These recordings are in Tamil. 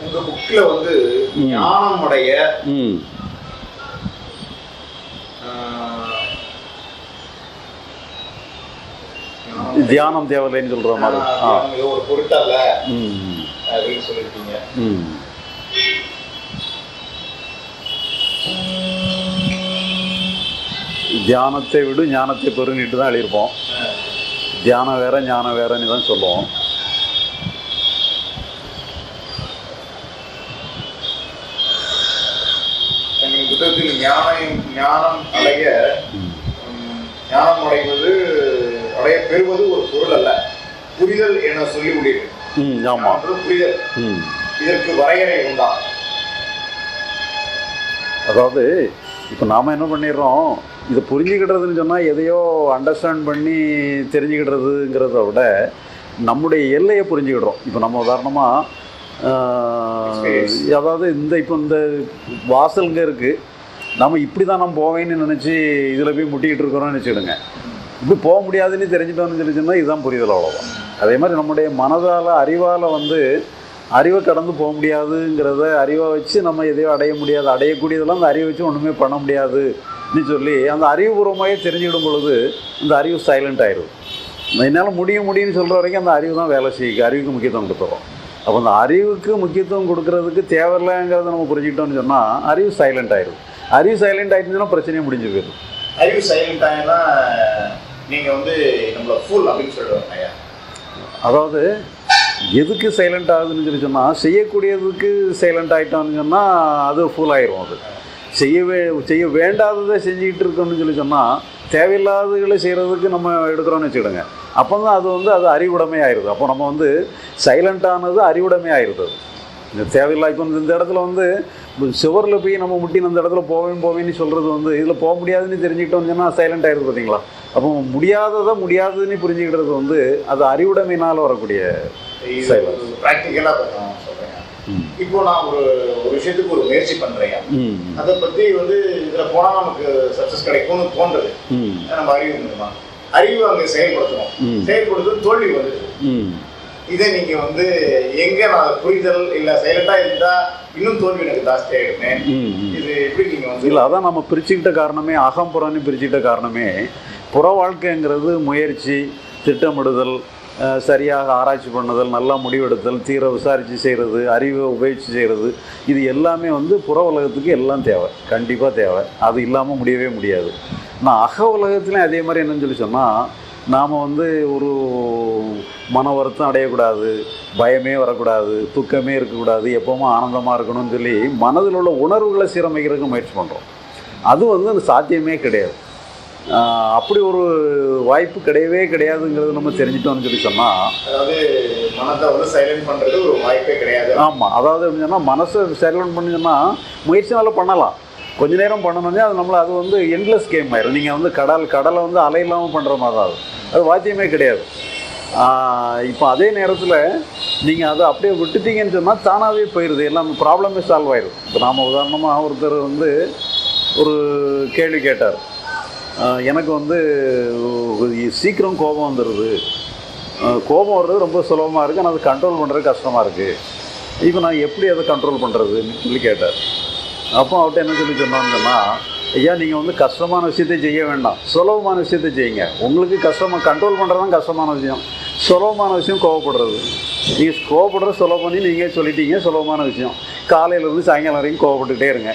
உங்க புக்ல வந்து ம். ஞானமுடைய ம். ஆஹ், தியானம் தேவையில்லைன்னு சொல்கிற மாதிரி. ஒரு பொருட்டல்ல ம். அப்படின்னு சொல்லியிருக்கீங்க தியானத்தை விடு ஞானத்தை பெருன்னிட்டு தான் எழுதியிருப்போம். தியானம் வேற ஞானம் வேறன்னு தான் சொல்லுவோம். புத்தகத்தில் ஞானம் ஞானம் அடைய ஞானம் அடைவது அடைய பெறுவது ஒரு பொருள் அல்ல. புரிதல் என சொல்லி உள்ளீர்கள். புரிதல். இதற்கு வரையறை உண்டா? அதாவது இப்போ நாம் என்ன பண்ணிடுறோம்? இதை புரிஞ்சுக்கிட்டதுன்னு சொன்னால் எதையோ அண்டர்ஸ்டாண்ட் பண்ணி தெரிஞ்சுக்கிட்டதுங்கிறத விட நம்முடைய எல்லையை புரிஞ்சுக்கிடுறோம். இப்போ நம்ம உதாரணமாக. அதாவது இந்த இப்போ இந்த வாசலுங்க இருக்குது நம்ம இப்படி தான் நம்ம போவேன்னு நினச்சி இதில் போய் முட்டிக்கிட்டு இருக்கிறோம்னு நினச்சிடுங்க இப்படி போக முடியாதுன்னு தெரிஞ்சுட்டோம்னு சொல்லி சொன்னால் இதுதான் புரிதல் அவ்வளோதான் அதே மாதிரி நம்முடைய மனதால் அறிவால் வந்து அறிவை கடந்து போக முடியாதுங்கிறத அறிவை வச்சு நம்ம எதையோ அடைய முடியாது. அடையக்கூடியதெல்லாம் அந்த அறிவை வச்சு ஒன்றுமே பண்ண முடியாதுன்னு சொல்லி அந்த அறிவுபூர்வமாகவே தெரிஞ்சுக்கிடும் பொழுது அந்த அறிவு சைலண்ட் ஆயிடும் என்னால் முடியும் முடியும்னு சொல்கிற வரைக்கும் அந்த அறிவு தான் வேலை செய்யும் அறிவுக்கு முக்கியத்துவம் கொடுத்துரும். அப்போ அந்த அறிவுக்கு முக்கியத்துவம் கொடுக்கறதுக்கு தேவையில்லைங்கிறத நம்ம புரிஞ்சுக்கிட்டோம்னு சொன்னால் அறிவு சைலண்ட் ஆயிடும் அறிவு சைலண்ட் ஆயிடுச்சுன்னா பிரச்சனையே முடிஞ்சு போயிடும். அறிவு சைலண்ட் ஆகினா நீங்க வந்து நம்மள ஃபுல் அப்படின்னு சொல்லிடுவாங்க ஐயா. அதாவது எதுக்கு சைலண்ட் ஆகுதுன்னு சொல்லி சொன்னால் செய்யக்கூடியதுக்கு சைலண்ட் ஆகிட்டோம்னு சொன்னால் அது ஃபுல் ஆயிரும் அது. செய்யவே செய்ய வேண்டாததை செஞ்சுக்கிட்டு இருக்கோம்னு சொல்லி சொன்னால் தேவையில்லாததுகளை செய்கிறதுக்கு நம்ம எடுக்கிறோம்னு வச்சுக்கிடுங்க. அப்போ தான் அது வந்து அது அறிவுடைமை ஆயிடுது அப்போ நம்ம வந்து சைலண்ட் ஆனது அறிவுடைமை ஆயிடுது அது. இந்த தேவையில்லா இப்போ இந்த இடத்துல வந்து சுவரில் போய் நம்ம முட்டி அந்த இடத்துல போவேன் போவேன்னு சொல்கிறது வந்து இதில் போக முடியாதுன்னு தெரிஞ்சுக்கிட்டோம்னு சொன்னால் சைலண்ட் ஆயிடுது பார்த்தீங்களா அப்போ முடியாததை முடியாதுன்னு புரிஞ்சுக்கிட்டது வந்து அது அறிவுடைமையினால் வரக்கூடிய இது Silence. ப்ராக்டிக்கலா கொஞ்சம் சொல்றேன். ம். இப்போ நான் ஒரு ஒரு விஷயத்துக்கு ஒரு முயற்சி பண்றேன். அதை பத்தி வந்து இதுல போனா நமக்கு சக்சஸ் கிடைக்கும்னு தோன்றுது. நம்ம அறிவு மூலமா அறிவு அங்க செயல்படுத்தணும். செயல்படுத்தும் தோல்வி வந்துடுது. ம். இதை நீங்க வந்து எங்க நான் புரிதல் இல்ல சைலண்டா இருந்தா இன்னும் தோல்வி எனக்கு ஜாஸ்தி ஆயிடுமே. ம் ம். இது எப்படி நீங்க வந்து இல்லை அதான் நம்ம பிரிச்சுக்கிட்ட காரணமே அகம் புறம்னு பிரிச்சுக்கிட்ட காரணமே புற வாழ்க்கைங்கிறது முயற்சி திட்டமிடுதல் சரியாக ஆராய்ச்சி பண்ணுதல் நல்லா முடிவெடுத்தல் தீர விசாரித்து செய்கிறது அறிவை உபயோகித்து செய்கிறது இது எல்லாமே வந்து புற உலகத்துக்கு எல்லாம் தேவை. கண்டிப்பாக தேவை. அது இல்லாமல் முடியவே முடியாது. ஆனால் அக உலகத்துலேயும் அதே மாதிரி என்னன்னு சொல்லி சொன்னால் நாம் வந்து ஒரு மன வருத்தம் அடையக்கூடாது பயமே வரக்கூடாது துக்கமே இருக்கக்கூடாது எப்போவுமே ஆனந்தமாக இருக்கணும்னு சொல்லி மனதில் உள்ள உணர்வுகளை சீரமைக்கிறதுக்கு முயற்சி பண்ணுறோம் அது வந்து அந்த சாத்தியமே கிடையாது. அப்படி ஒரு வாய்ப்பு கிடையவே கிடையாதுங்கிறது நம்ம தெரிஞ்சிட்டோம்னு சொல்லி சொன்னால் அதாவது மனதை வந்து சைலண்ட் பண்றது ஒரு வாய்ப்பே கிடையாது. ஆமாம் அதாவது எப்படின்னு சொன்னால் மனசை சைலண்ட் பண்ணிங்கன்னா முயற்சினால பண்ணலாம். கொஞ்ச நேரம் பண்ணணும்னே அது நம்மள அது வந்து எண்ட்லெஸ் கேம் ஆயிரும். நீங்கள் வந்து கடல் கடலை வந்து அலை இல்லாமல் பண்ணுற மாதிரி தான் அது. அது வாத்தியமே கிடையாது. இப்போ அதே நேரத்தில் நீங்கள் அதை அப்படியே விட்டுட்டீங்கன்னு சொன்னால் தானாகவே போயிடுது எல்லாம் ப்ராப்ளமே சால்வ் ஆயிடும் இப்போ நாம் உதாரணமாக ஒருத்தர் வந்து ஒரு கேள்வி கேட்டார். எனக்கு வந்து சீக்கிரம் கோபம் வந்துடுது கோபம் வர்றது ரொம்ப சுலபமாக இருக்குது ஆனால் அது கண்ட்ரோல் பண்ணுறது கஷ்டமாக இருக்குது இப்போ நான் எப்படி அதை கண்ட்ரோல் பண்ணுறதுன்னு சொல்லி கேட்டார். அப்போ அவர்கிட்ட என்ன சொல்லி சொன்னாங்கன்னா ஐயா நீங்கள் வந்து கஷ்டமான விஷயத்தை செய்ய வேண்டாம். சுலபமான விஷயத்தை செய்யுங்க. உங்களுக்கு கஷ்டமாக கண்ட்ரோல் பண்ணுறது தான் கஷ்டமான விஷயம். சுலபமான விஷயம் கோவப்படுறது. நீங்கள் கோவப்படுறது சுலபம்னு நீங்கள் சொல்லிட்டீங்க? சுலபமான விஷயம். காலையிலேருந்து சாயங்காலம் வரைக்கும் கோவப்பட்டுக்கிட்டே இருங்க.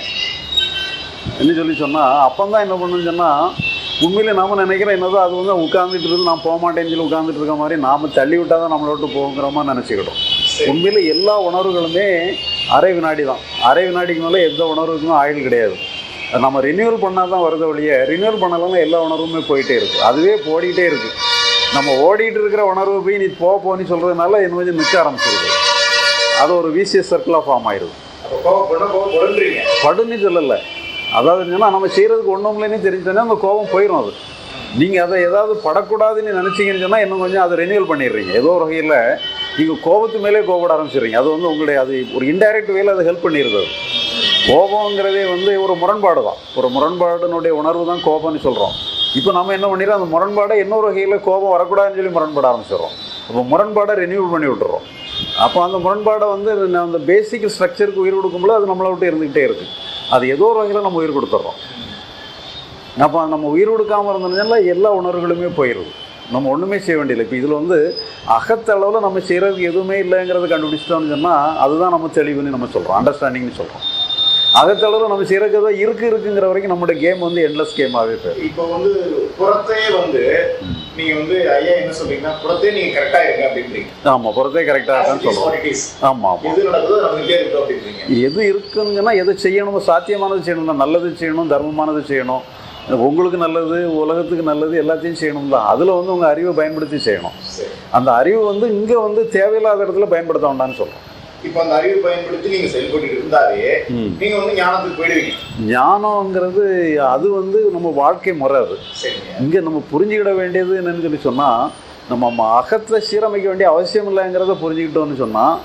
என்ன சொல்லி சொன்னால் அப்போ தான் என்ன பண்ணுன்னு சொன்னால் உண்மையிலே நாம நினைக்கிறோம் என்னதோ அது வந்து உட்காந்துட்டு இருந்து நான் போக மாட்டேன்னு சொல்லி உட்காந்துட்டு இருக்க மாதிரி நாம் தள்ளி விட்டால் தான் நம்மளை விட்டு போகிற மாதிரி நினச்சிக்கிட்டோம். உண்மையில எல்லா உணர்வுகளுமே அரை வினாடி தான் அரை வினாடிக்கு மேலே எந்த உணர்வுக்குமே ஆயுள் கிடையாது. நம்ம ரினியூவல் பண்ணால் தான் வருது ஒழிய ரினியூவல் பண்ணலாம் எல்லா உணர்வுமே போயிட்டே இருக்குது அதுவே போடிக்கிட்டே இருக்குது நம்ம ஓடிட்டு இருக்கிற உணர்வு போய் நீ போ போன்னு சொல்கிறதுனால என்ன கொஞ்சம் நிற்க ஆரம்பிச்சிருது. அது ஒரு விசிஎஸ் சர்க்கிளாக ஃபார்ம் ஆயிடுது படுன்னு சொல்லலை. அதாவது என்னன்னா நம்ம செய்கிறதுக்கு ஒன்றும் இல்லைன்னு தெரிஞ்சோன்னா அந்த கோபம் போயிடும் அது. நீங்கள் அதை ஏதாவது படக்கூடாதுன்னு நினச்சிங்கன்னு சொன்னால் இன்னும் கொஞ்சம் அதை ரெனியூவல் பண்ணிடுறீங்க. ஏதோ ஒரு வகையில் நீங்கள் கோபத்து மேலே கோபப்பட ஆரம்பிச்சிடுறீங்க. அது வந்து உங்களுடைய அது ஒரு இன்டைரக்ட் வேல அது ஹெல்ப் பண்ணிடுது அது. கோபங்கிறதே வந்து ஒரு முரண்பாடு தான். ஒரு முரண்பாடுனுடைய உணர்வு தான் கோபம்னு சொல்கிறோம் இப்போ நம்ம என்ன பண்ணிடுறோம்? அந்த முரண்பாடை இன்னொரு வகையில் கோபம் வரக்கூடாதுன்னு சொல்லி முரண்பட ஆரம்பிச்சிடுறோம். அப்போ முரண்பாடை ரெனியூவல் பண்ணி விட்டுறோம். அப்போ அந்த முரண்பாடை வந்து நான் அந்த பேசிக் ஸ்ட்ரக்சருக்கு உயிர் கொடுக்கும்போது அது நம்மளை விட்டு இருந்துக்கிட்டே இருக்குது அது ஏதோ ஒரு வகையில் நம்ம உயிர் கொடுத்துட்றோம் அப்போ நம்ம உயிர் கொடுக்காமல் இருந்ததுனால எல்லா உணர்வுகளுமே போயிடுது நம்ம ஒன்றுமே செய்ய வேண்டியதில்லை. இப்போ இதில் வந்து அகத்தளவில் நம்ம செய்கிறதுக்கு எதுவுமே இல்லைங்கிறத கண்டுபிடிச்சிட்டோம்னு சொன்னால் அதுதான் நம்ம தெளிவுன்னு நம்ம சொல்கிறோம் அண்டர்ஸ்டாண்டிங்னு சொல்கிறோம் அகத்தளவில் நம்ம செய்கிறக்கு தான் இருக்குது இருக்குங்கிற வரைக்கும் நம்மளோட கேம் வந்து எண்ட்லெஸ் கேமாகவே போயிடும். இப்போ வந்து புறத்தையே வந்து நீங்க வந்து ஐயா என்ன சொல்றீங்கன்னா புறத்தே நீங்க கரெக்டா இருங்க அப்படின்றீங்க. ஆமாம் புறத்தே கரெக்டாக it is. ஆமாம் எது நடக்குதோ நடந்துட்டே இருக்கு அப்படின்றீங்க. எது இருக்குங்கன்னா எது செய்யணுமோ சாத்தியமானது செய்யணும் நல்லது செய்யணும் தர்மமானது செய்யணும். உங்களுக்கு நல்லது உலகத்துக்கு நல்லது எல்லாத்தையும் செய்யணும் தான். அதில் வந்து உங்கள் அறிவை பயன்படுத்தி செய்யணும். அந்த அறிவு வந்து இங்கே வந்து தேவையில்லாத இடத்துல பயன்படுத்த வேண்டாம்னு சொல்கிறோம் இப்போ அந்த அறிவு பயன்படுத்தி நீங்க செயல்பட்டு இருந்தாலே நீங்க வந்து ஞானத்துக்கு போயிடுவீங்க. ஞானங்கிறது அது வந்து நம்ம வாழ்க்கை முறை அது. இங்கே நம்ம புரிஞ்சுக்கிட வேண்டியது என்னன்னு சொல்லி சொன்னால் நம்ம அகத்தை சீரமைக்க வேண்டிய அவசியம் இல்லைங்கிறத புரிஞ்சுக்கிட்டோம்னு சொன்னால்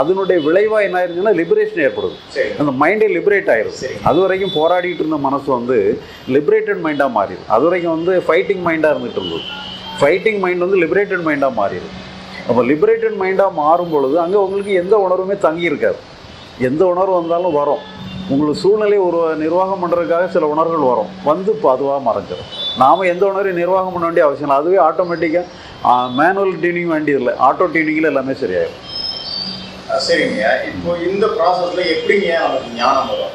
அதனுடைய விளைவாக என்ன ஆயிருச்சுன்னா லிபரேஷன் ஏற்படுது. சரி அந்த மைண்டே லிபரேட் சரி. அது வரைக்கும் போராடிட்டு இருந்த மனசு வந்து லிபரேட்டட் மைண்டாக மாறிடும் அது வரைக்கும் வந்து ஃபைட்டிங் மைண்டாக இருந்துட்டு இருந்தது. ஃபைட்டிங் மைண்ட் வந்து லிபரேட்டட் மைண்டாக மாறிடும் அப்போ லிபரேட்டட் மைண்டாக மாறும் பொழுது அங்கே உங்களுக்கு எந்த உணர்வுமே தங்கி இருக்காது. எந்த உணர்வு வந்தாலும் வரும். உங்களுக்கு சூழ்நிலை ஒரு நிர்வாகம் பண்ணுறதுக்காக சில உணர்வுகள் வரும். வந்து அதுவாக மறைஞ்சிடும் நாம் எந்த உணர்வையும் நிர்வாகம் பண்ண வேண்டிய அவசியம் இல்லை. அதுவே ஆட்டோமேட்டிக்காக மேனுவல் டியூனிங் வேண்டியதில்லை ஆட்டோ டியூனிங்கில் எல்லாமே சரியாயிடும் சரிங்க. இப்போ இந்த ப்ராசஸ்ல எப்படிங்க நமக்கு ஞானம் வரும்?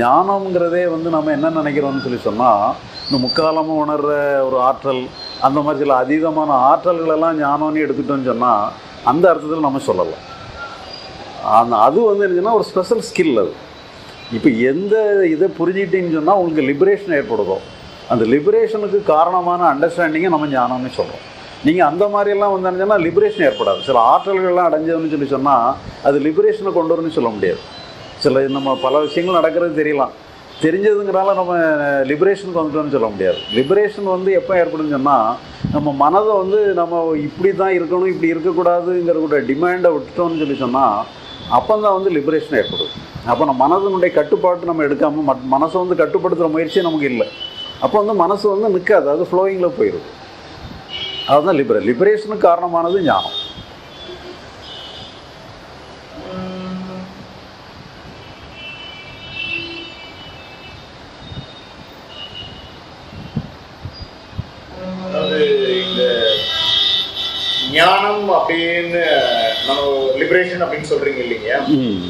ஞானம்ங்கிறதே வந்து நம்ம என்ன நினைக்கிறோம்னு சொல்லி சொன்னால் இந்த முக்காலமும் உணர்ற ஒரு ஆற்றல் அந்த மாதிரி சில அதீதமான ஆற்றல்களெல்லாம் ஞானம்னு எடுத்துட்டோம்னு சொன்னால் அந்த அர்த்தத்தில் நம்ம சொல்லலாம். அந்த அது வந்து என்னச்சுன்னா ஒரு ஸ்பெஷல் ஸ்கில் அது. இப்போ எந்த இதை புரிஞ்சுக்கிட்டீங்கன்னு சொன்னால் உங்களுக்கு லிபரேஷன் ஏற்படுதோ அந்த லிபரேஷனுக்கு காரணமான அண்டர்ஸ்டாண்டிங்கை நம்ம ஞானம்னு சொல்கிறோம் நீங்கள் அந்த மாதிரியெல்லாம் வந்தாங்கன்னா லிபரேஷன் ஏற்படாது. சில ஆற்றல்கள்லாம் அடைஞ்சதுன்னு சொல்லி சொன்னால் அது லிபரேஷனை கொண்டு வரும்னு சொல்ல முடியாது. சில நம்ம பல விஷயங்கள் நடக்கிறது தெரியலாம். தெரிஞ்சதுங்கிறனால நம்ம லிபரேஷனுக்கு வந்துட்டோம்னு சொல்ல முடியாது. லிபரேஷன் வந்து எப்போ ஏற்படும்னு சொன்னால் நம்ம மனதை வந்து நம்ம இப்படி தான் இருக்கணும் இப்படி இருக்கக்கூடாதுங்கிற கூட டிமாண்டை விட்டுட்டோம்னு சொல்லி சொன்னால் அப்போ தான் வந்து லிபரேஷன் ஏற்படும். அப்போ நம்ம மனதனுடைய கட்டுப்பாட்டு நம்ம எடுக்காமல் மட் மனசை வந்து கட்டுப்படுத்துகிற முயற்சி நமக்கு இல்லை. அப்போ வந்து மனசு வந்து நிற்காது அது ஃப்ளோயிங்கில் போயிடும் அதுதான் லிபரே லிபரேஷனுக்கு காரணமானது ஞானம். ஞானம் அப்படின்னு நம்ம லிபரேஷன் அப்படின்னு சொல்றீங்க இல்லைங்க.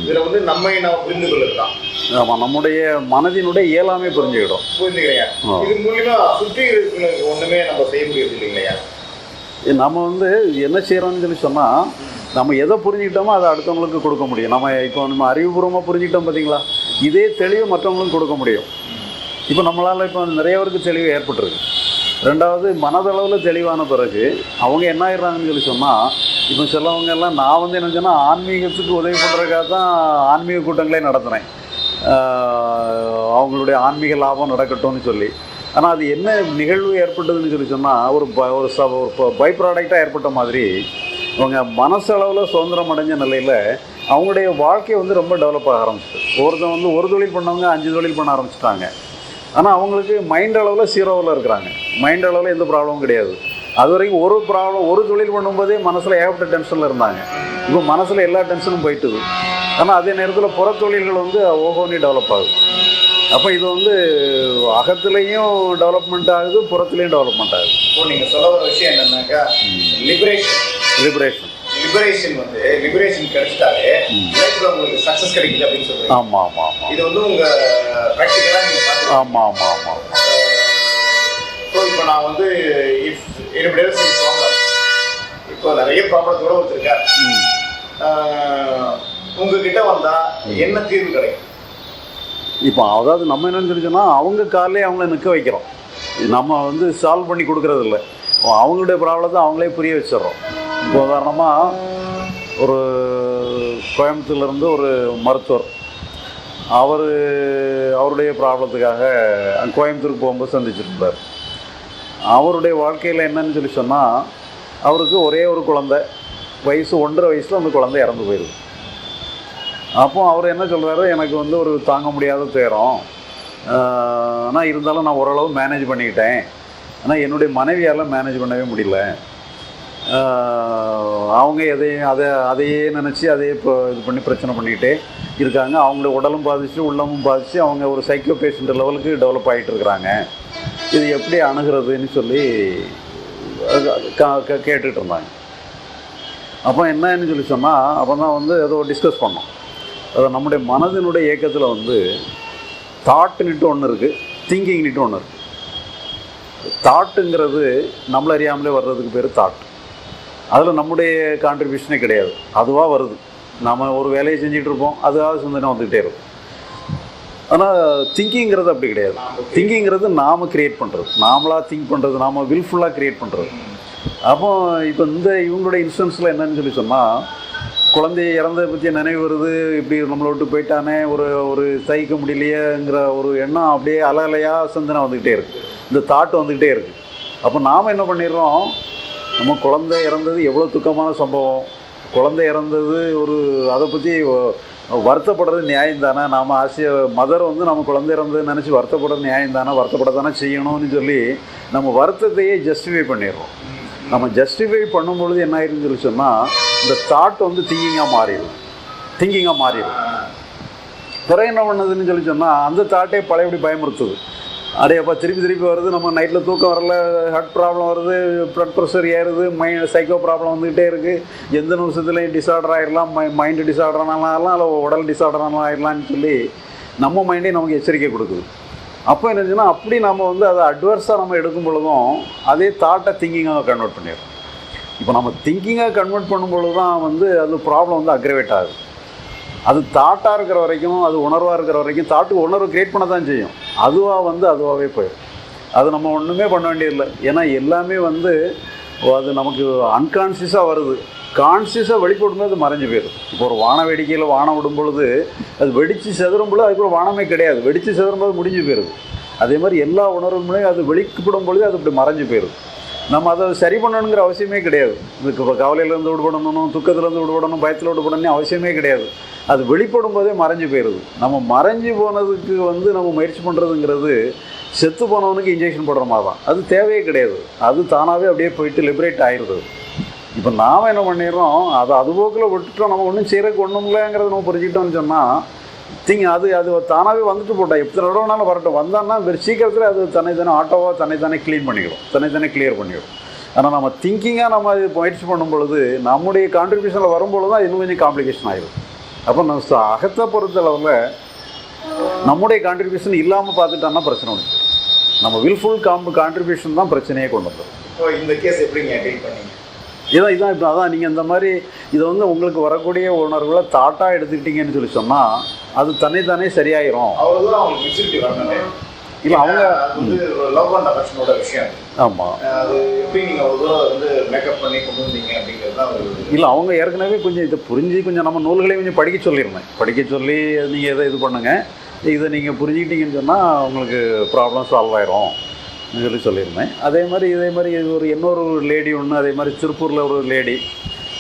இதுல வந்து நம்மை நம்ம புரிந்து கொள்ளலாம் ஆமாம் நம்முடைய மனதினுடைய இயலாமை புரிஞ்சுக்கிடும். புரிஞ்சுக்கிறீங்க? ஆ. இது மூலியமா சுற்றி இருக்கிறவங்களுக்கு ஒண்ணுமே நம்ம செய்ய முடியாது இல்லைங்களா நம்ம வந்து என்ன செய்கிறோம்னு சொல்லி சொன்னால் நம்ம எதை புரிஞ்சுக்கிட்டோமோ அதை அடுத்தவங்களுக்கு கொடுக்க முடியும். நம்ம இப்போ நம்ம அறிவுபூர்வமாக புரிஞ்சுக்கிட்டோம் பார்த்தீங்களா இதே தெளிவு மற்றவங்களுக்கு கொடுக்க முடியும். இப்போ நம்மளால் இப்போ நிறைய பேருக்கு தெளிவு ஏற்பட்டுருக்கு. ரெண்டாவது மனதளவில் தெளிவான பிறகு அவங்க என்ன ஆயிடுறாங்கன்னு சொல்லி சொன்னால் இப்போ சிலவங்க எல்லாம் நான் வந்து என்ன சொன்னால் ஆன்மீகத்துக்கு உதவி பண்ணுறதுக்காக தான் ஆன்மீக கூட்டங்களே நடத்துகிறேன் அவங்களுடைய ஆன்மீக லாபம் நடக்கட்டும்னு சொல்லி. ஆனால் அது என்ன நிகழ்வு ஏற்பட்டதுன்னு சொல்லி சொன்னால் ஒரு ப ஒரு ச ஒரு பை ப்ராடக்டாக ஏற்பட்ட மாதிரி அவங்க மனசளவில் சுதந்திரம் அடைஞ்ச நிலையில் அவங்களுடைய வாழ்க்கை வந்து ரொம்ப டெவலப் ஆக ஆரம்பிச்சிட்டு ஒருத்தன் வந்து ஒரு தொழில் பண்ணவங்க அஞ்சு தொழில் பண்ண ஆரம்பிச்சிட்டாங்க. ஆனால் அவங்களுக்கு மைண்ட் அளவில் ஜீரோவில் இருக்கிறாங்க. மைண்ட் அளவில் எந்த ப்ராப்ளமும் கிடையாது. அது வரைக்கும் ஒரு ப்ராப்ளம் ஒரு தொழில் பண்ணும்போதே மனசில் ஏகப்பட்ட டென்ஷனில் இருந்தாங்க. இப்போ மனசில் எல்லா டென்ஷனும் போயிட்டுது. ஆனால் அதே நேரத்தில் புற தொழில்கள் வந்து ஓஹோனி டெவலப் ஆகுது. அப்போ இது வந்து அகத்துலேயும் டெவலப்மெண்ட் ஆகுது புறத்துலேயும் டெவலப்மெண்ட் ஆகுது. இப்போ நீங்க சொல்ல வர விஷயம் என்னன்னாக்கா லிபரேஷன் லிபரேஷன் லிபரேஷன் வந்து லிபரேஷன் கிடைச்சிட்டாலே லைஃப்ல உங்களுக்கு சக்சஸ் கிடைக்குது அப்படின்னு சொல்றீங்க. ஆமாம் ஆமாம் ஆமாம் இது வந்து உங்க ப்ராக்டிக்கலா நீங்க ஆமாம் ஆமாம் ஆமாம் ஸோ இப்போ நான் வந்து இஃப் என்னுடைய ப்ராப்ளம் இப்போ நிறைய ப்ராப்ளத்தோட ஒருத்தருக்கார். ம். உங்ககிட்ட வந்தா என்ன தீர்வு கிடைக்கும்? இப்போ அதாவது நம்ம என்னன்னு சொல்லி சொன்னால் அவங்க காலையே அவங்கள நிற்க வைக்கிறோம். நம்ம வந்து சால்வ் பண்ணி கொடுக்கறது இல்லை அவங்களுடைய ப்ராப்ளத்தை அவங்களே புரிய வச்சிடுறோம். இப்போ உதாரணமாக ஒரு கோயம்புத்தூர்லேருந்து ஒரு மருத்துவர். அவர் அவருடைய ப்ராப்ளத்துக்காக கோயம்புத்தூருக்கு போகும்போது சந்திச்சிருந்தார் அவருடைய வாழ்க்கையில் என்னன்னு சொல்லி சொன்னால் அவருக்கு ஒரே ஒரு குழந்தை வயசு ஒன்றரை வயசில் அந்த குழந்தை இறந்து போயிருது அப்போ அவர் என்ன சொல்கிறாரு எனக்கு வந்து ஒரு தாங்க முடியாத துயரம். ஆனால் இருந்தாலும் நான் ஓரளவு மேனேஜ் பண்ணிக்கிட்டேன். ஆனால் என்னுடைய மனைவியால் மேனேஜ் பண்ணவே முடியல. அவங்க எதையும் அதை அதையே நினச்சி அதையே இப்போ இது பண்ணி பிரச்சனை பண்ணிக்கிட்டே இருக்காங்க. அவங்கள உடலும் பாதிச்சு உள்ளமும் பாதித்து அவங்க ஒரு சைக்கோ பேஷண்ட் லெவலுக்கு டெவலப் ஆகிட்டு இருக்கிறாங்க. இது எப்படி அணுகிறதுன்னு சொல்லி க- க- கேட்டுட்டு இருந்தாங்க. அப்போ என்னன்னு சொல்லி சொன்னால் அப்போ தான் வந்து ஏதோ டிஸ்கஸ் பண்ணோம். அதை நம்முடைய மனதினுடைய இயக்கத்தில் வந்து தாட்டுன்னுட்டு ஒன்று இருக்குது திங்கிங்னுட்டு ஒன்று இருக்குது தாட்டுங்கிறது நம்மள அறியாமலே வர்றதுக்கு பேர் தாட் அதில் நம்முடைய கான்ட்ரிபியூஷனே கிடையாது. அதுவாக வருது. நம்ம ஒரு வேலையை செஞ்சுட்டு இருப்போம் அதுவாக சிந்தனை வந்துக்கிட்டே இருக்கும். ஆனால் திங்கிங்கிறது அப்படி கிடையாது. திங்கிங்கிறது நாம் கிரியேட் பண்ணுறது நாமளாக திங்க் பண்ணுறது நாம் வில்ஃபுல்லாக கிரியேட் பண்ணுறது அப்போ இப்போ இந்த இவங்களுடைய இன்ஸ்டன்ஸில் என்னன்னு சொல்லி சொன்னால் குழந்தை இறந்ததை பற்றிய நினைவு வருது இப்படி நம்மளை விட்டு போயிட்டானே ஒரு ஒரு சகிக்க முடியலையேங்கிற ஒரு எண்ணம் அப்படியே அலையலையாக சிந்தனை வந்துக்கிட்டே இருக்குது இந்த தாட் வந்துக்கிட்டே இருக்குது அப்போ நாம் என்ன பண்ணிடுறோம்? நம்ம குழந்தை இறந்தது எவ்வளோ துக்கமான சம்பவம்? குழந்தை இறந்தது ஒரு அதை பற்றி வருத்தப்படுறது நியாயம் தானே நாம் ஆசைய மதர் வந்து நம்ம குழந்தை இறந்ததுன்னு நினச்சி வருத்தப்படுறது நியாயம் தானே வருத்தப்பட தானே செய்யணும்னு சொல்லி நம்ம வருத்தத்தையே ஜஸ்டிஃபை பண்ணிடுறோம். நம்ம ஜஸ்டிஃபை பண்ணும்பொழுது என்ன ஆயிருன்னு சொல்லி சொன்னால் இந்த தாட் வந்து திங்கிங்காக மாறிடும். திங்கிங்காக மாறிடும். பிறகு என்ன பண்ணுதுன்னு சொல்லி சொன்னால் அந்த தாட்டே பழையபடி பயமுறுத்துது. அடையப்பா திருப்பி திருப்பி வருது. நம்ம நைட்டில் தூக்கம் வரல ஹார்ட் ப்ராப்ளம் வருது ப்ளட் ப்ரெஷர் ஏறுது மை சைக்கோ ப்ராப்ளம் வந்துக்கிட்டே இருக்குது எந்த நிமிஷத்துலையும் டிசார்டர் ஆயிடலாம் மை மைண்டு டிசார்டர் ஆனாலும் இல்லை உடல் டிசார்டர் ஆகிடலான்னு சொல்லி நம்ம மைண்டே நமக்கு எச்சரிக்கை கொடுக்குது. அப்போ என்னச்சுன்னா அப்படி நம்ம வந்து அதை அட்வர்ஸாக நம்ம எடுக்கும் பொழுதும் அதே தாட்டை திங்கிங்காக கன்வெர்ட் பண்ணிடுறோம். இப்போ நம்ம திங்கிங்காக கன்வெர்ட் பண்ணும் பொழுது தான் வந்து அது ப்ராப்ளம் வந்து அக்ரவேட் ஆகுது. அது தாட்டாக இருக்கிற வரைக்கும் அது உணர்வாக இருக்கிற வரைக்கும் தாட்டுக்கு உணர்வு க்ரியேட் பண்ண தான் செய்யும். அதுவாக வந்து அதுவாகவே போயிடும். அது நம்ம ஒன்றுமே பண்ண வேண்டியதில்லை. ஏன்னா எல்லாமே வந்து அது நமக்கு அன்கான்சியஸாக வருது. கான்சியஸாக வெளிப்படும்போது அது மறைஞ்சு போயிடும். இப்போ ஒரு வான வேடிக்கையில் வானம் விடும் பொழுது அது வெடித்து செதறும் பொழுது அதுக்கு வானமே கிடையாது. வெடித்து செதறும் போது முடிஞ்சு போயிடுது. அதே மாதிரி எல்லா உணர்வுகளையும் அது வெளிப்படும் பொழுது அது இப்படி மறைஞ்சு போயிடும் நம்ம அதை சரி பண்ணணுங்கிற அவசியமே கிடையாது. இதுக்கு இப்போ கவலையிலேருந்து விடுபடணும் துக்கத்துலேருந்து விடுபடணும் பயத்தில் விடுபடணும் அவசியமே கிடையாது. அது வெளிப்படும் போதே மறைஞ்சு போயிடுது நம்ம மறைஞ்சு போனதுக்கு வந்து நம்ம முயற்சி பண்ணுறதுங்கிறது செத்து போனவனுக்கு இன்ஜெக்ஷன் போடுற மாதிரி தான். அது தேவையே கிடையாது. அது தானாகவே அப்படியே போயிட்டு லிபரேட் ஆயிடுது இப்போ நாம் என்ன பண்ணிடுறோம்? அதை அதுபோக்கில் விட்டுட்டோம். நம்ம ஒன்றும் செய்கிறதுக்கு ஒன்றும் இல்லைங்கிறத நம்ம புரிஞ்சுக்கிட்டோம்னு சொன்னால் திங் அது அது தானாகவே வந்துட்டு போட்டோம் எத்தனை தடவை வேணாலும் வரட்டும். வந்தான்னா வெறும் சீக்கிரத்தில் அது தன்னை தானே ஆட்டோவாக தன்னை தானே க்ளீன் பண்ணிடும் தன்னை தானே கிளியர் பண்ணிடும் ஆனால் நம்ம திங்கிங்காக நம்ம இது முயற்சி பண்ணும் பொழுது நம்முடைய கான்ட்ரிபியூஷனில் வரும்பொழுது தான் இன்னும் கொஞ்சம் காம்ப்ளிகேஷன் ஆகிடும் அப்போ நம்ம அகத்தை பொறுத்தளவில் நம்முடைய கான்ட்ரிபியூஷன் இல்லாமல் பார்த்துட்டோன்னா பிரச்சனை உண்டு நம்ம வில்ஃபுல் காம் கான்ட்ரிபியூஷன் தான் பிரச்சனையே கொண்டு வந்துடும் இந்த கேஸ் எப்படிங்க டீல் பண்ணீங்க? இதான் இதான் இப்போ அதான் நீங்கள் இந்த மாதிரி இதை வந்து உங்களுக்கு வரக்கூடிய உணர்வுகளை தாட்டாக எடுத்துக்கிட்டீங்கன்னு சொல்லி சொன்னால் அது தன்னை தானே சரியாயிரும். இல்லை அவங்க வந்து லவ் அண்ட் அஃபெக்ஷனோட விஷயம். ஆமாம் அது எப்படி நீங்கள் அவ்வளோ தூரம் வந்து மேக்கப் பண்ணி கொண்டு வந்தீங்க அப்படிங்கிறது தான் இல்லை அவங்க ஏற்கனவே கொஞ்சம் இதை புரிஞ்சு கொஞ்சம் நம்ம நூல்களையும் கொஞ்சம் படிக்க சொல்லியிருந்தேன் படிக்க சொல்லி நீங்கள் எதை இது பண்ணுங்கள் இதை நீங்கள் புரிஞ்சுக்கிட்டீங்கன்னு சொன்னால் உங்களுக்கு ப்ராப்ளம் சால்வ் ஆயிரும். சொல்லி சொல்லியிருந்தேன். அதே மாதிரி இதே மாதிரி ஒரு இன்னொரு லேடி ஒன்று அதே மாதிரி திருப்பூரில் ஒரு லேடி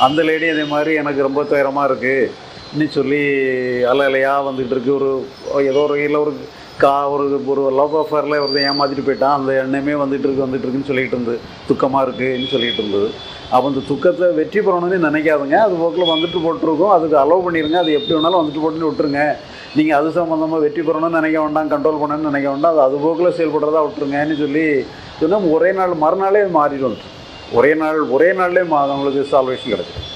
அந்த லேடி அதே மாதிரி எனக்கு ரொம்ப துயரமாக இருக்குது இன்னும் சொல்லி அலை அலையாக வந்துகிட்டு இருக்கு. ஒரு ஏதோ ஒரு இல்லை ஒரு கா ஒரு ஒரு லவ் அஃபேரில் ஒருத்தன் ஏமாற்றிட்டு போயிட்டான். அந்த எண்ணமே வந்துட்டு இருக்கு வந்துட்டு இருக்குன்னு சொல்லிட்டு இருந்தது துக்கமாக இருக்குன்னு சொல்லிட்டு இருந்தது. அப்போ அந்த துக்கத்தை வெற்றி பெறணும்னு நினைக்காதுங்க. அது போக்கில் வந்துட்டு போட்டிருக்கோம். அதுக்கு அலோவ் பண்ணிடுங்க அது எப்படி வேணாலும் வந்துட்டு போட்டுன்னு விட்டுருங்க. நீங்கள் அது சம்மந்தமாக வெற்றி பெறணும்னு நினைக்க வேண்டாம் கண்ட்ரோல் பண்ணணும்னு நினைக்க வேண்டாம். அது அது போக்கில் செயல்படுறதா விட்டுருங்கன்னு சொல்லி சொன்னால் ஒரே நாள் மறுநாளே மாறிடும் மாறிட்டு வந்துட்டு ஒரே நாள் ஒரே நாள்லேயே மா அவங்களுக்கு சால்வேஷன் கிடச்சிடும்.